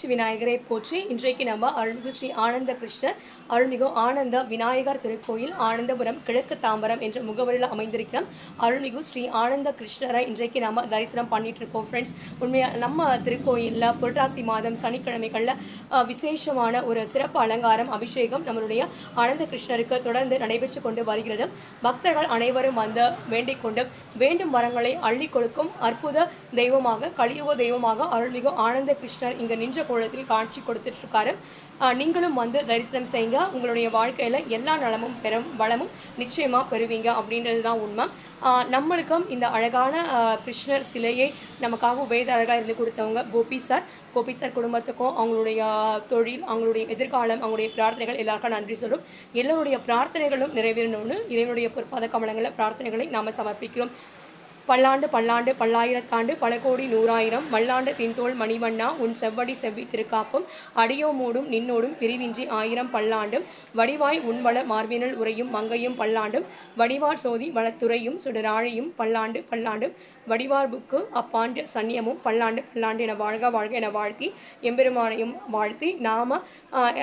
ஸ்ரீ விநாயகரை போற்றி இன்றைக்கு நம்ம அருள்மிகு ஸ்ரீ ஆனந்த கிருஷ்ணர் அருள்மிகு ஆனந்த விநாயகர் திருக்கோயில் ஆனந்தபுரம் கிழக்கு தாம்பரம் என்ற முகவரியில் அமைந்திருக்கிறோம் அருள்மிகு ஸ்ரீ ஆனந்த கிருஷ்ணரை இன்றைக்கு நம்ம தரிசனம் பண்ணிட்டு இருக்கோம் ஃப்ரெண்ட்ஸ் உண்மையாக நம்ம திருக்கோயிலில் புரட்டாசி மாதம் சனிக்கிழமைகளில் விசேஷமான ஒரு சிறப்பு அலங்காரம் அபிஷேகம் நம்மளுடைய ஆனந்த கிருஷ்ணருக்கு தொடர்ந்து நடைபெற்று கொண்டு வருகிறது பக்தர்கள் அனைவரும் வந்து வேண்டிக் கொண்டு வேண்டும் வரங்களை அள்ளி கொடுக்கும் அற்புத தெய்வமாக கலியுக தெய்வமாக அருள்மிகு ஆனந்த கிருஷ்ணர் இங்கே நின்ற கோலத்தில் காட்சி கொடுத்துட்டு இருக்காரு நீங்களும் வந்து தரிசனம் செய்யுங்க. உங்களுடைய வாழ்க்கையில் எல்லா நலமும் பெறும் வளமும் நிச்சயமாக பெறுவீங்க அப்படின்றது தான் உண்மை நம்மளுக்கும் இந்த அழகான கிருஷ்ணர் சிலையை நமக்காக வேத அழகாக இருந்து கொடுத்தவங்க கோபி சார். கோபி சார் குடும்பத்துக்கும் அவங்களுடைய தொழில் அவங்களுடைய எதிர்காலம் அவங்களுடைய பிரார்த்தனைகள் எல்லாருக்கும் நன்றி சொல்லும். எல்லோருடைய பிரார்த்தனைகளும் நிறைவேறணும்னு இறைவனுடைய பொற்பாத கமலங்களில் பிரார்த்தனைகளை நாம் சமர்ப்பிக்கிறோம். பல்லாண்டு பல்லாண்டு பல்லாயிரத்தாண்டு பல கோடி நூறாயிரம் மல்லாண்டு தின்தோல் மணிவண்ணா உன் செவ்வடி செவ்வி திருக்காப்பும் அடியோ மூடும் நின்னோடும் பிரிவின்றி ஆயிரம் பல்லாண்டும் வடிவாய் உன்வள மார்பினல் உரையும் மங்கையும் பல்லாண்டும் வடிவார் சோதி வளத்துறையும் சுடராழியும் பல்லாண்டு பல்லாண்டும் வடிவார் புக்கு அப்பாண்டு சன்னியமும் பல்லாண்டு பல்லாண்டு என வாழ்க வாழ்க என வாழ்த்தி எம்பெருமானையும் வாழ்த்தி நாம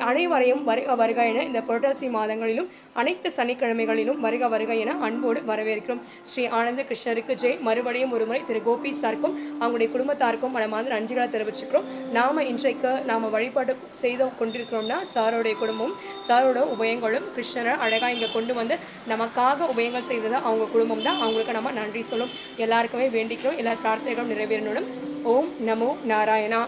அனைவரையும் வருக வருக என இந்த புரட்டாசி மாதங்களிலும் அனைத்து சனிக்கிழமைகளிலும் வருக வருக என அன்போடு வரவேற்கிறோம். ஸ்ரீ ஆனந்த கிருஷ்ணருக்கு ஜெய். மறுபடியும் ஒருமுறை திரு கோபி சாருக்கும் அவங்களுடைய குடும்பத்தாருக்கும் மனமார்ந்த நன்றிகளை தெரிவிச்சுக்கிறோம். நாம இன்றைக்கு நாம வழிபாடு செய்து கொண்டிருக்கிறோம்னா சாரோடைய குடும்பம் சாரோட உபயங்களும் கிருஷ்ணரை அழகாக இங்கே கொண்டு வந்து நமக்காக உபயங்கள் செய்தது அவங்க குடும்பம் தான். அவங்களுக்கு நம்ம நன்றி சொல்லும். எல்லாருக்குமே வேண்டிக்கிறோம். எல்லா பிரார்த்தனைகளும் நிறைவேறணும் ஓம் நமோ நாராயணா.